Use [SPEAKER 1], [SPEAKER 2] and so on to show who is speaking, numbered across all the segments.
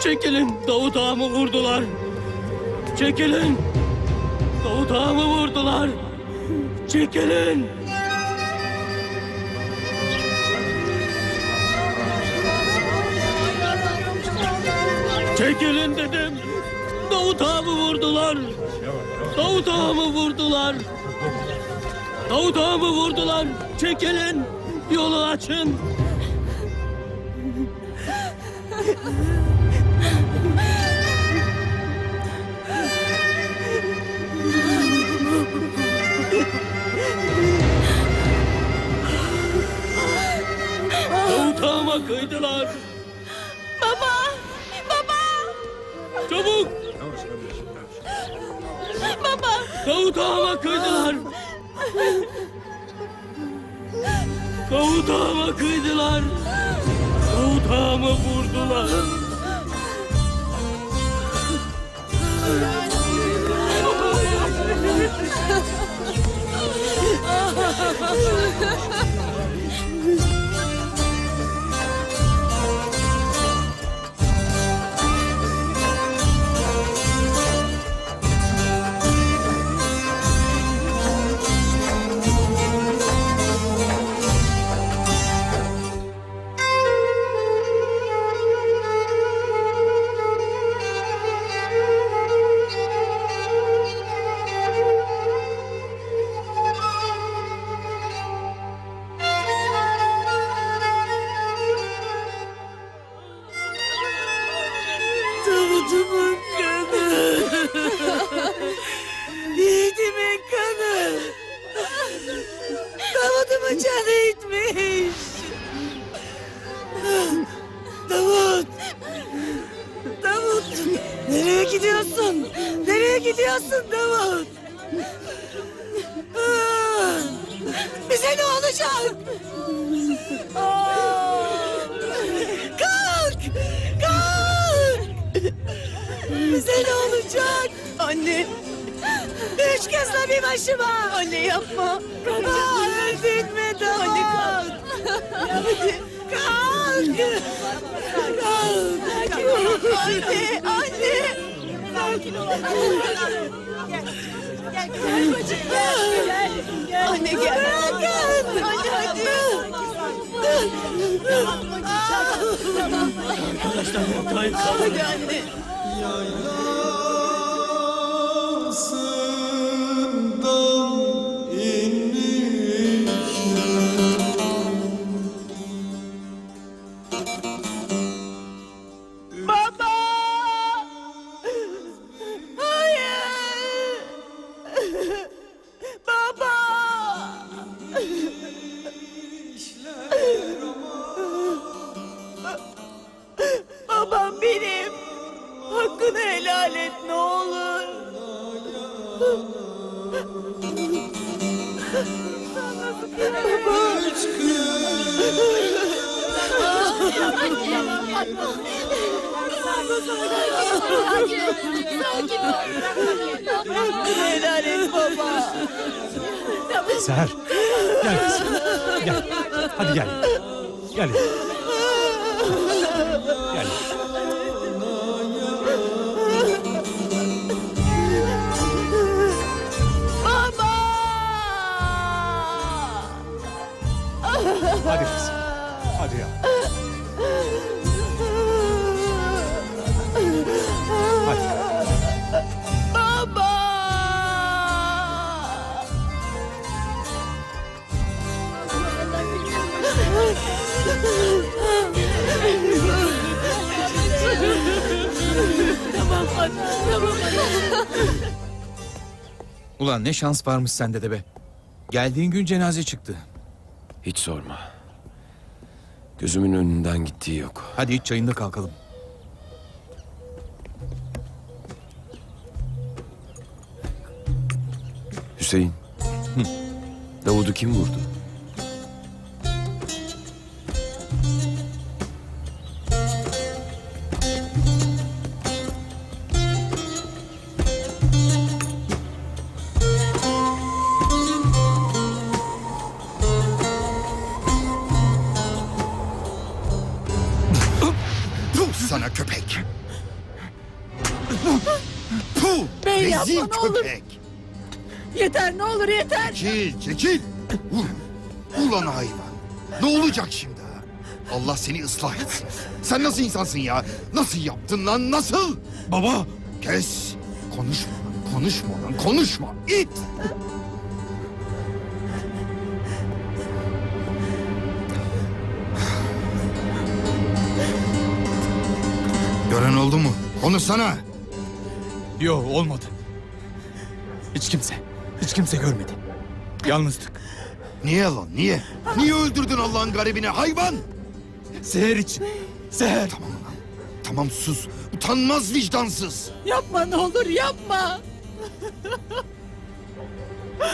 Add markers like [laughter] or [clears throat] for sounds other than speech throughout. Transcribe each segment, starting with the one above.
[SPEAKER 1] Çekilin Davut ağamı vurdular. Çekilin. Davut ağamı vurdular. Çekilin. Çekilin dedim. Davut ağamı vurdular. Davut ağamı vurdular. Davut ağamı vurdular. Çekilin. Yolu açın. Davut ağama kıydılar.
[SPEAKER 2] Baba! Baba!
[SPEAKER 1] Çabuk.
[SPEAKER 2] Baba!
[SPEAKER 1] Davut ağama kıydılar. Davut ağama kıydılar. Davut ağamı vurdular.
[SPEAKER 2] Davudumun kanı! Yiğidimin kanı! Davudumu can etmiş! Davut! Davut! Nereye gidiyorsun? Nereye gidiyorsun Davut? Bize ne olacak? Ah! Bize ne olacak? Anne. Üç kızla bir başıma. Anne yapma. Aa, öldün mü Davut? Anne kalk. Kalk. Kalk. Anne, anne. Sakin ol. Gel. Gel, gel bacım, gel. Gel, gel. Anne gel. Bırakın. Anne hadi.
[SPEAKER 1] Arkadaşlar Oktay kaldı.
[SPEAKER 2] Hadi anne. Baba! Helal et baba.
[SPEAKER 3] Seher. Gel kızım. Gel. Hadi gel. Gel. Gel.
[SPEAKER 2] Baba!
[SPEAKER 3] Hadi kızım. Hadi ya.
[SPEAKER 4] Ulan ne şans varmış sende de be. Geldiğin gün cenaze çıktı.
[SPEAKER 5] Hiç sorma. Gözümün önünden gittiği yok.
[SPEAKER 4] Hadi iç çayında kalkalım.
[SPEAKER 5] Hüseyin. Davud'u kim vurdu?
[SPEAKER 6] Puh!
[SPEAKER 2] Bey
[SPEAKER 6] Rezil
[SPEAKER 2] yapma, ne olur.
[SPEAKER 6] köpek!
[SPEAKER 2] Yeter ne olur yeter.
[SPEAKER 6] Çekil, çekil! Vur! Ulan hayvan! Ne olacak şimdi ha? Allah seni ıslah etsin. Sen nasıl insansın ya? Nasıl yaptın lan, nasıl?
[SPEAKER 3] Baba.
[SPEAKER 6] Kes! Konuşma lan, konuşma lan, konuşma! İt! Gören oldu mu? Konuşsana!
[SPEAKER 3] Yo olmadı. Hiç kimse. Hiç kimse görmedi. Yalnızdık.
[SPEAKER 6] Niye lan, niye? Niye öldürdün Allah'ın garibini hayvan?
[SPEAKER 3] Seher için. Seher.
[SPEAKER 6] Tamam lan. Tamam sus. Utanmaz vicdansız.
[SPEAKER 2] Yapma ne olur yapma.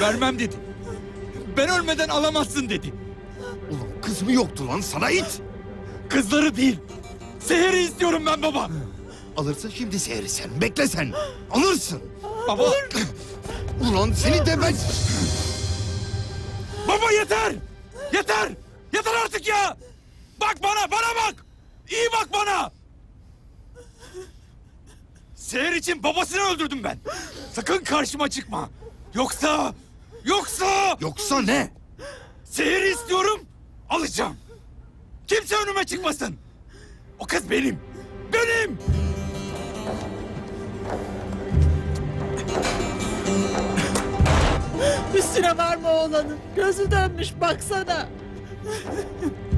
[SPEAKER 3] Vermem dedi. Ben ölmeden alamazsın dedi.
[SPEAKER 6] Ulan kız mı yoktu lan sana it?
[SPEAKER 3] Kızları değil. Seher'i istiyorum ben baba.
[SPEAKER 6] Alırsın şimdi seyri sen. Bekle sen. Alırsın. [gasps]
[SPEAKER 3] Baba. [clears throat]
[SPEAKER 6] Ulan seni de ben... [gasps]
[SPEAKER 3] Baba yeter. Yeter. Yeter artık ya. Bak bana, bana bak. İyi bak bana. Seher için babasını öldürdüm ben. Sakın karşıma çıkma. Yoksa, yoksa
[SPEAKER 6] Yoksa ne?
[SPEAKER 3] Seher'i istiyorum, alacağım. Kimse önüme çıkmasın. O kız benim. Benim.
[SPEAKER 2] Üstüne varma oğlanın. Gözü dönmüş baksana.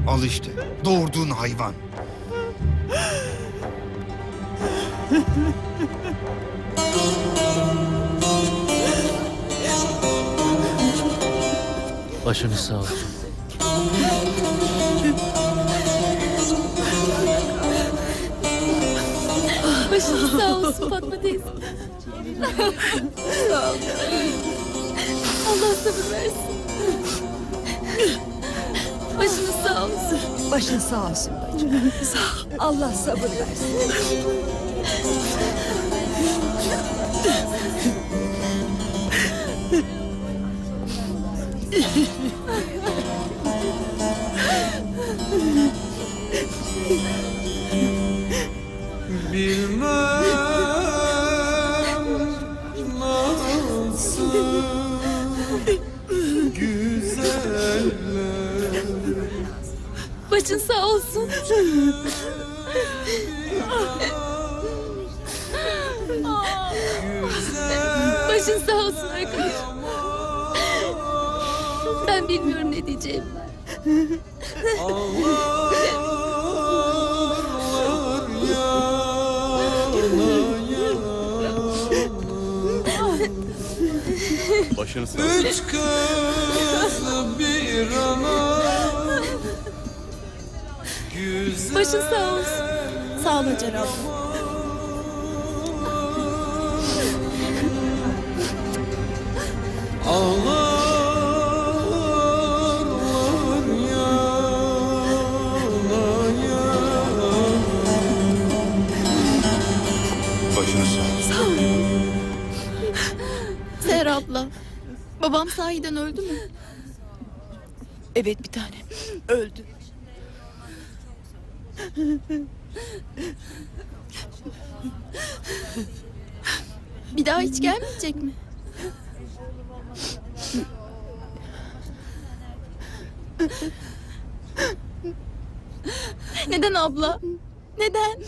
[SPEAKER 6] Al işte. Doğurduğun hayvan.
[SPEAKER 1] Başınız sağ olsun.
[SPEAKER 7] Başınız sağ olsun Fatma teyze. Allah sabır versin. Başınız sağ olsun.
[SPEAKER 2] Başın sağ olsun bacım. Sağ ol. Allah sabır versin.
[SPEAKER 7] Başın sağ olsun. Başın sağ olsun arkadaş. Ben bilmiyorum ne diyeceğim.
[SPEAKER 8] Üç kız bir ana Güzel
[SPEAKER 7] Başın sağ olsun.
[SPEAKER 2] Sağ ol Hacer abla. Evet bir tane. Öldü.
[SPEAKER 7] Bir daha hiç gelmeyecek mi? Neden abla? Neden?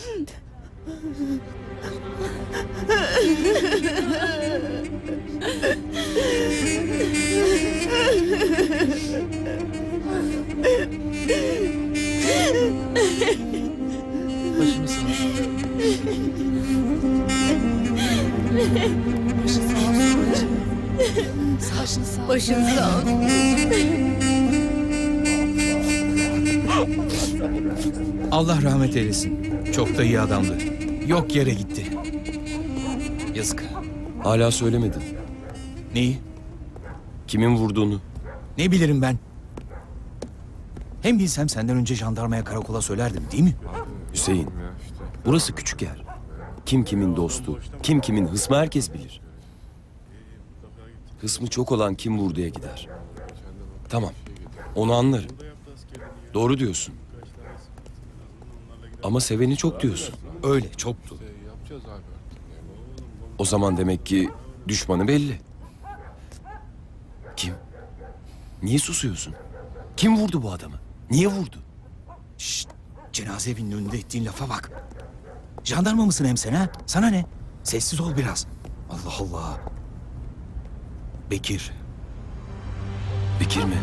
[SPEAKER 7] Başın sağ olsun.
[SPEAKER 4] Allah rahmet eylesin. Çok da iyi adamdı. Yok yere gitti. Yazık.
[SPEAKER 5] Hala söylemedin.
[SPEAKER 4] Neyi?
[SPEAKER 5] Kimin vurduğunu.
[SPEAKER 4] Ne bilirim ben? Hem bilsem senden önce jandarmaya karakola söylerdim değil mi?
[SPEAKER 5] Hüseyin. Burası küçük yer. Kim kimin dostu, kim kimin hısmı herkes bilir. Hısmı çok olan kim vurduya gider. Tamam. Onu anlarım. Doğru diyorsun. Ama seveni çok diyorsun.
[SPEAKER 4] Öyle çoktu.
[SPEAKER 5] O zaman demek ki düşmanı belli. Kim? Niye susuyorsun? Kim vurdu bu adamı? Niye vurdu?
[SPEAKER 4] Şşt, cenaze evinin önünde ettiğin lafa bak. Jandarma mısın hem sen ha? Sana ne? Sessiz ol biraz. Allah Allah. Bekir.
[SPEAKER 5] Bekir mi?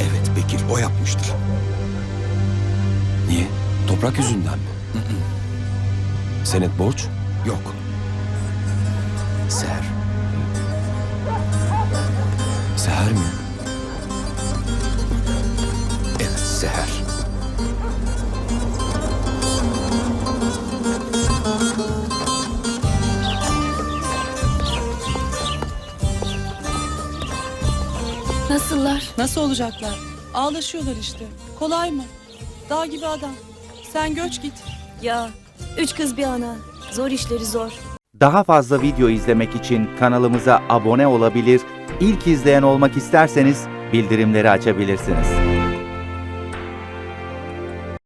[SPEAKER 4] Evet Bekir o yapmıştır.
[SPEAKER 5] Niye? Toprak yüzünden mi? Senet borç?
[SPEAKER 4] Yok. Ser.
[SPEAKER 5] Seher mi?
[SPEAKER 4] Evet Seher.
[SPEAKER 7] Nasıllar?
[SPEAKER 2] Nasıl olacaklar? Ağlaşıyorlar işte. Kolay mı? Dağ gibi adam. Sen göç git.
[SPEAKER 9] Ya üç kız bir ana. Zor işleri zor.
[SPEAKER 10] Daha fazla video izlemek için kanalımıza abone olabilir, ilk izleyen olmak isterseniz bildirimleri açabilirsiniz.